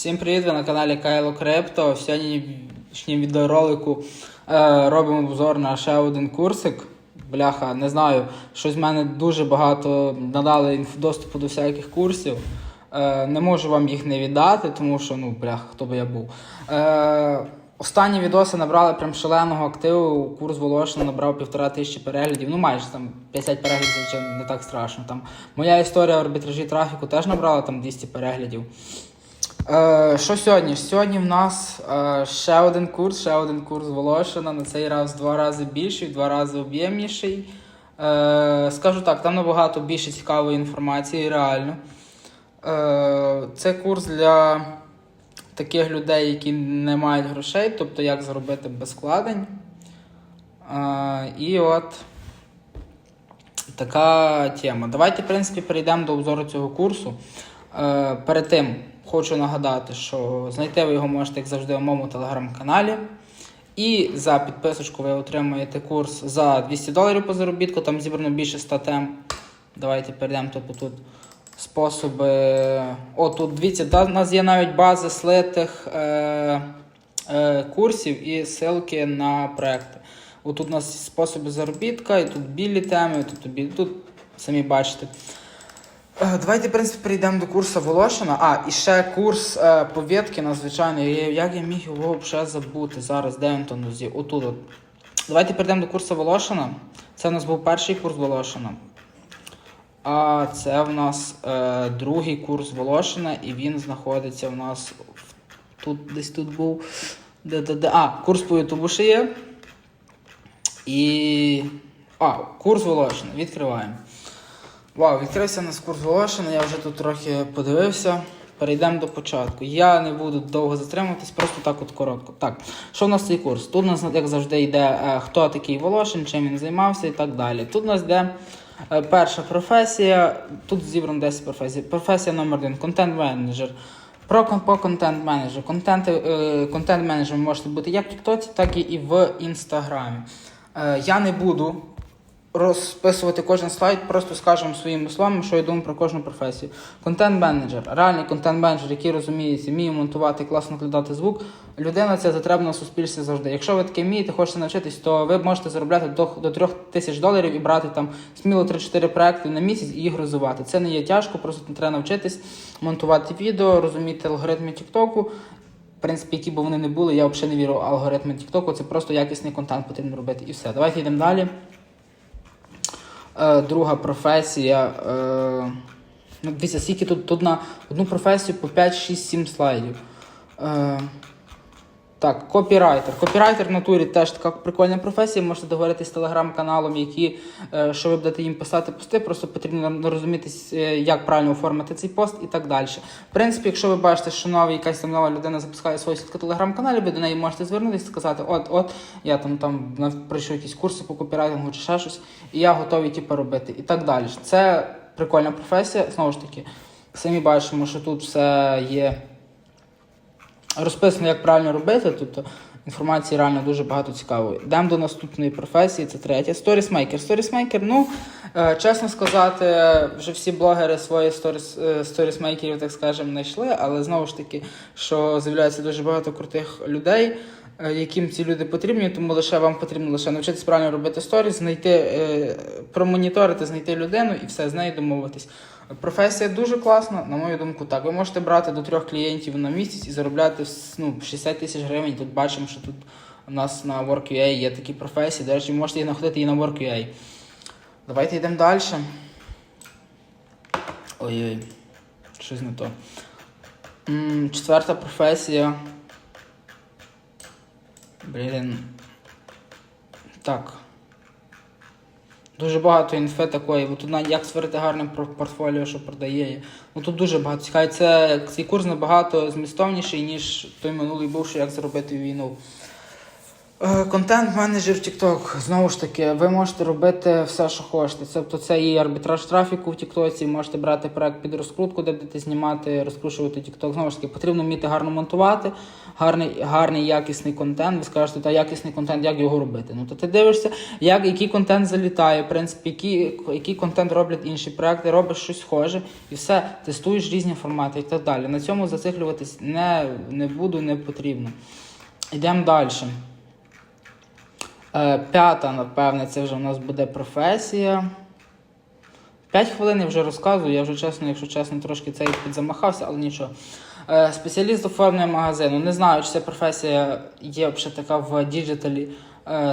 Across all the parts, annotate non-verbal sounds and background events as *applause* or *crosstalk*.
Всім привіт! Ви на каналі Кайло Крипто. В сьогоднішньому відеоролику е, робимо обзор на ще один курсик. Бляха, не знаю, щось в мене дуже багато надали доступу до всяких курсів. Е, не можу вам їх не віддати, тому що, ну, бляха, хто би я був. Е, останні відоси набрали прям шаленого активу. Курс Волошина набрав півтора тисячі переглядів. Ну, майже там 50 переглядів, звичайно, не так страшно. Там моя історія арбітражі трафіку теж набрала там 200 переглядів. Е, що сьогодні? Сьогодні в нас е, ще один курс, ще один курс Волошина. На цей раз два рази більший, два рази об'ємніший. Е, скажу так, там набагато більше цікавої інформації, реально. Це курс для таких людей, які не мають грошей, тобто як заробити без вкладень. Е, і от така тема. Давайте, в принципі, перейдемо до обзору цього курсу. Е, перед тим хочу нагадати, що знайти ви його можете, як завжди, у моєму телеграм-каналі. І за підписочку ви отримуєте курс за 200 доларів по заробітку, там зібрано більше 100 тем. Давайте перейдемо тобто тут способи. О, тут дивіться, у нас є навіть бази слитих е, е, курсів і ссылки на проекти. Отут у нас способи заробітка, і тут білі теми, тут, білі, тут самі бачите. Е, Давайте, в принципі, перейдемо до курсу Волошина. А, і ще курс е, Повєткіна, звичайно. Як я міг його вже забути зараз, де він то нозі? Отут. От. Давайте перейдемо до курсу Волошина. Це в нас був перший курс Волошина. А це в нас е, другий курс Волошина, і він знаходиться в нас тут, десь тут був. Де, де, де. А, курс по Ютубу ще є. І. А, курс Волошина. Відкриваємо. Вау, відкрився нас курс Волошина, я вже тут трохи подивився. Перейдемо до початку. Я не буду довго затримуватись, просто так от коротко. Так, що в нас цей курс? Тут у нас, як завжди, йде е, хто такий Волошин, чим він займався і так далі. Тут у нас йде е, перша професія, тут зібрано 10 професій. Професія номер один контент-менеджер. Про по контент-менеджер. Контент, е, можете бути як в Тіктоці, так і в Інстаграмі. Я не буду розписувати кожен слайд, просто скажемо своїми словами, що я думаю про кожну професію. Контент-менеджер, реальний контент-менеджер, який розуміється, вміє монтувати, класно накладати звук. Людина це затребна в суспільстві завжди. Якщо ви таке вмієте, хочете навчитись, то ви можете заробляти до, до 3 тисяч доларів і брати там сміло 3-4 проекти на місяць і їх розвивати. Це не є тяжко, просто треба навчитись монтувати відео, розуміти алгоритми Тіктоку. В принципі, які б вони не були, я взагалі не вірю в алгоритми Тіктоку, це просто якісний контент потрібно робити і все. Давайте йдемо далі. Е, друга професія. Е, ну, дивіться, скільки тут, тут на одну професію по 5, 6, 7 слайдів. Е, так, копірайтер. Копірайтер в натурі теж така прикольна професія. Можете договоритись з телеграм-каналом, які, е, що ви будете їм писати пости, просто потрібно розумітись, е, як правильно оформити цей пост і так далі. В принципі, якщо ви бачите, що нова якась там нова людина запускає свою сітку телеграм-каналі, ви до неї можете звернутися і сказати, от, от, я там там пройшов якісь курси по копірайтингу чи ще щось, і я готовий типу, робити. І так далі. Це прикольна професія. Знову ж таки, самі бачимо, що тут все є розписано, як правильно робити. Тобто інформації реально дуже багато цікавої. Йдемо до наступної професії, це третя. Сторісмейкер. Сторісмейкер, ну, е, чесно сказати, вже всі блогери свої сторіс, е, сторісмейкерів, так скажемо, знайшли, але знову ж таки, що з'являється дуже багато крутих людей. Е, Яким ці люди потрібні, тому лише вам потрібно лише навчитися правильно робити сторіс, знайти, е, промоніторити, знайти людину і все з нею домовитись. Професія дуже класна, на мою думку, так. Ви можете брати до трьох клієнтів на місяць і заробляти ну, 60 тисяч гривень. Тут бачимо, що тут у нас на Work.ua є такі професії. До речі, можете їх знаходити і на Work.ua. Давайте йдемо далі. Ой-ой, щось не то. Четверта професія. Блін. Так. Дуже багато інфи такої. Бо тут як створити гарне портфоліо, що продає. Ну тут дуже багато. Хай це цей курс набагато змістовніший, ніж той минулий був, що як заробити війну. Е, Контент-менеджер в TikTok. Знову ж таки, ви можете робити все, що хочете. Тобто це і арбітраж трафіку в TikTok, можете брати проект під розкрутку, де будете знімати, розкручувати TikTok. Знову ж таки, потрібно вміти гарно монтувати, гарний, гарний якісний контент. Ви скажете, та якісний контент, як його робити? Ну то ти дивишся, як, який контент залітає, в принципі, який, який контент роблять інші проекти, робиш щось схоже і все, тестуєш різні формати і так далі. На цьому зациклюватись не, не буду, не потрібно. Йдемо далі. Е, П'ята, напевне, це вже в нас буде професія. П'ять хвилин я вже розказую, я вже чесно, якщо чесно, трошки цей підзамахався, але нічого. Е, Спеціаліст оформлення магазину. Не знаю, чи ця професія є взагалі така в діджиталі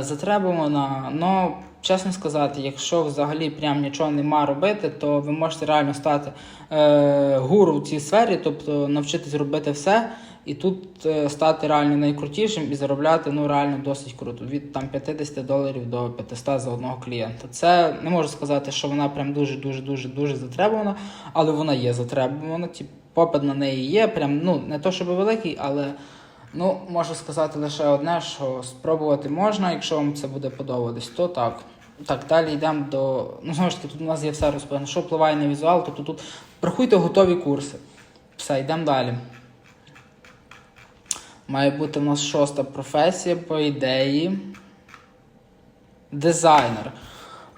затребувана. але чесно сказати, якщо взагалі прям нічого нема робити, то ви можете реально стати е, гуру в цій сфері, тобто навчитись робити все. І тут е, стати реально найкрутішим і заробляти ну реально досить круто. Від там 50 доларів до 500 за одного клієнта. Це не можу сказати, що вона прям дуже дуже дуже дуже затребувана, але вона є затребувана. Ті попит на неї є. Прям ну не то, щоб великий, але ну можу сказати лише одне, що спробувати можна, якщо вам це буде подобатись, то так. Так, далі йдемо до. Ну, знову ж таки, тут у нас є все розписано. Що впливає на візуал, тобто тут рахуйте готові курси. Все, йдемо далі. Має бути у нас шоста професія, по ідеї. Дизайнер.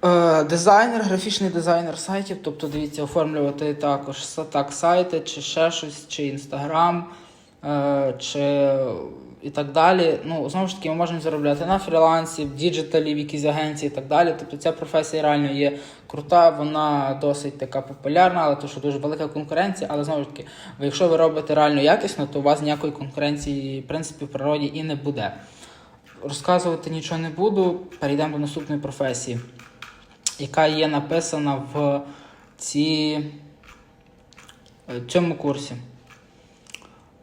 Е, дизайнер, графічний дизайнер сайтів. Тобто, дивіться, оформлювати також так сайти, чи ще щось, чи інстаграм, чи і так далі. Ну, знову ж таки, ми можемо заробляти на фрілансі, в діджиталі, в якійсь агенції і так далі. Тобто ця професія реально є крута, вона досить така популярна, але то, що дуже велика конкуренція. Але знову ж таки, якщо ви робите реально якісно, то у вас ніякої конкуренції, в принципі, в природі і не буде. Розказувати нічого не буду. Перейдемо до наступної професії, яка є написана в ці... е, цьому курсі.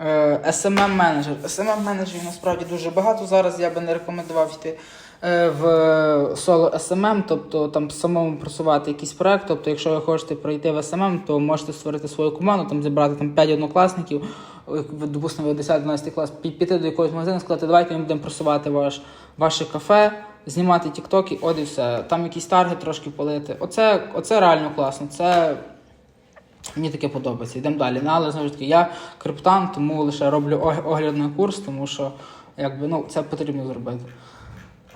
Е, SMM менеджер. SMM менеджерів насправді дуже багато. Зараз я би не рекомендував йти е, в соло SMM, тобто там самому просувати якийсь проект. Тобто, якщо ви хочете пройти в SMM, то можете створити свою команду, там зібрати там 5 однокласників, допустимо, ви 10-12 клас, пі- піти до якогось магазину, сказати, давайте ми будемо просувати ваш, ваше кафе, знімати тіктоки, от і все. Там якийсь таргет трошки полити. Оце, оце реально класно. Це Мені таке подобається. Йдемо далі. Ну, але знову ж таки, я криптан, тому лише роблю ог- огляд на курс, тому що якби, ну, це потрібно зробити.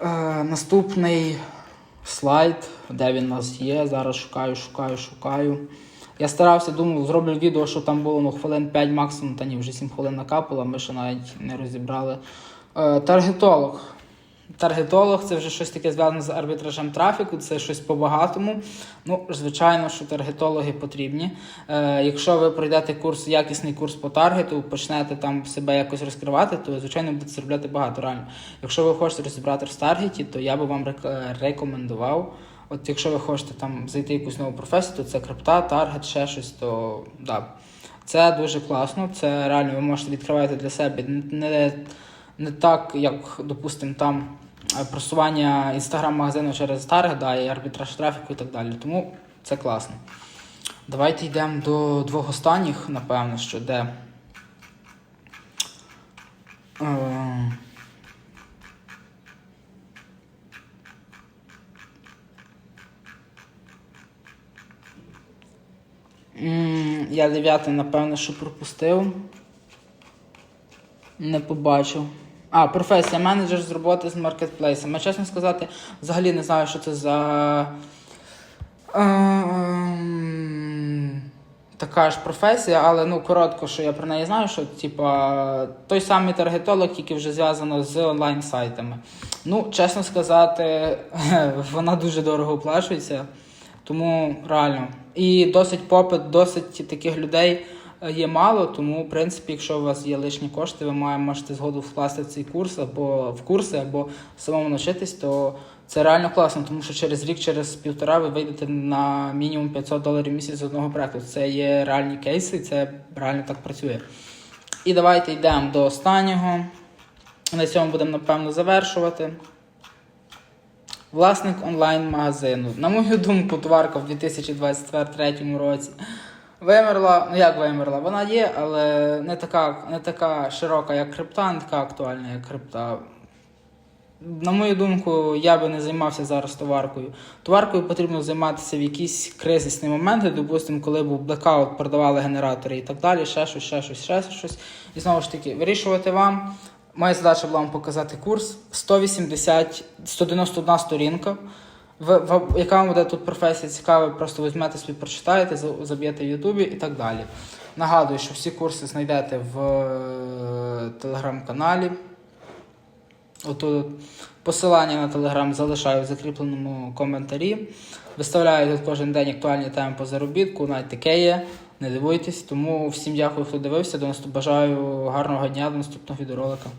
Е, наступний слайд, де він у нас є. Зараз шукаю, шукаю, шукаю. Я старався, думав, зроблю відео, що там було ну, хвилин 5 максимум, та ні, вже 7 хвилин накапало, ми ще навіть не розібрали. Е, таргетолог. Таргетолог це вже щось таке зв'язане з арбітражем трафіку, це щось по-багатому. Ну, звичайно, що таргетологи потрібні. Е, якщо ви пройдете курс, якісний курс по таргету, почнете там себе якось розкривати, то звичайно будете заробляти багато реально. Якщо ви хочете розібрати в таргеті, то я би вам е, рекомендував. От якщо ви хочете там зайти в якусь нову професію, то це крипта, таргет, ще щось, то да. Це дуже класно. Це реально ви можете відкривати для себе не, не так, як, допустимо, там е, просування інстаграм-магазину через таргет, да, і арбітраж трафіку і так далі. Тому це класно. Давайте йдемо до двох останніх, напевно, що де. Е, Я дев'ятий, напевно, що пропустив. Не побачив. А, професія менеджер з роботи з маркетплейсами. Чесно сказати, взагалі не знаю, що це за. Ем, Така ж професія, але ну коротко, що я про неї знаю, що типа той самий таргетолог, тільки вже зв'язано з онлайн-сайтами. Ну, чесно сказати, *laughs* вона дуже дорого оплачується, тому реально. І досить попит, досить таких людей є мало, тому, в принципі, якщо у вас є лишні кошти, ви можете згоду вкласти в цей курс або в курси, або самому навчитись, то це реально класно, тому що через рік, через півтора ви вийдете на мінімум 500 доларів в місяць з одного проекту. Це є реальні кейси, і це реально так працює. І давайте йдемо до останнього. На цьому будемо, напевно, завершувати. Власник онлайн-магазину. На мою думку, тварка в 2023 році вимерла. Ну як вимерла? Вона є, але не така, не така широка, як крипта, не така актуальна, як крипта. на мою думку, я би не займався зараз товаркою. Товаркою потрібно займатися в якісь кризисні моменти, допустимо, коли був блекаут, продавали генератори і так далі, ще щось, ще щось, ще щось. І знову ж таки, вирішувати вам. Моя задача була вам показати курс 180, 191 сторінка. В, в, яка вам буде тут професія цікава, просто візьмете собі, прочитаєте, заб'єте в Ютубі і так далі. Нагадую, що всі курси знайдете в е, телеграм-каналі. Отут посилання на телеграм залишаю в закріпленому коментарі. Виставляю тут кожен день актуальні теми по заробітку, навіть таке є. Не дивуйтесь. Тому всім дякую, хто дивився. До наступ... Бажаю гарного дня, до наступного відеоролика.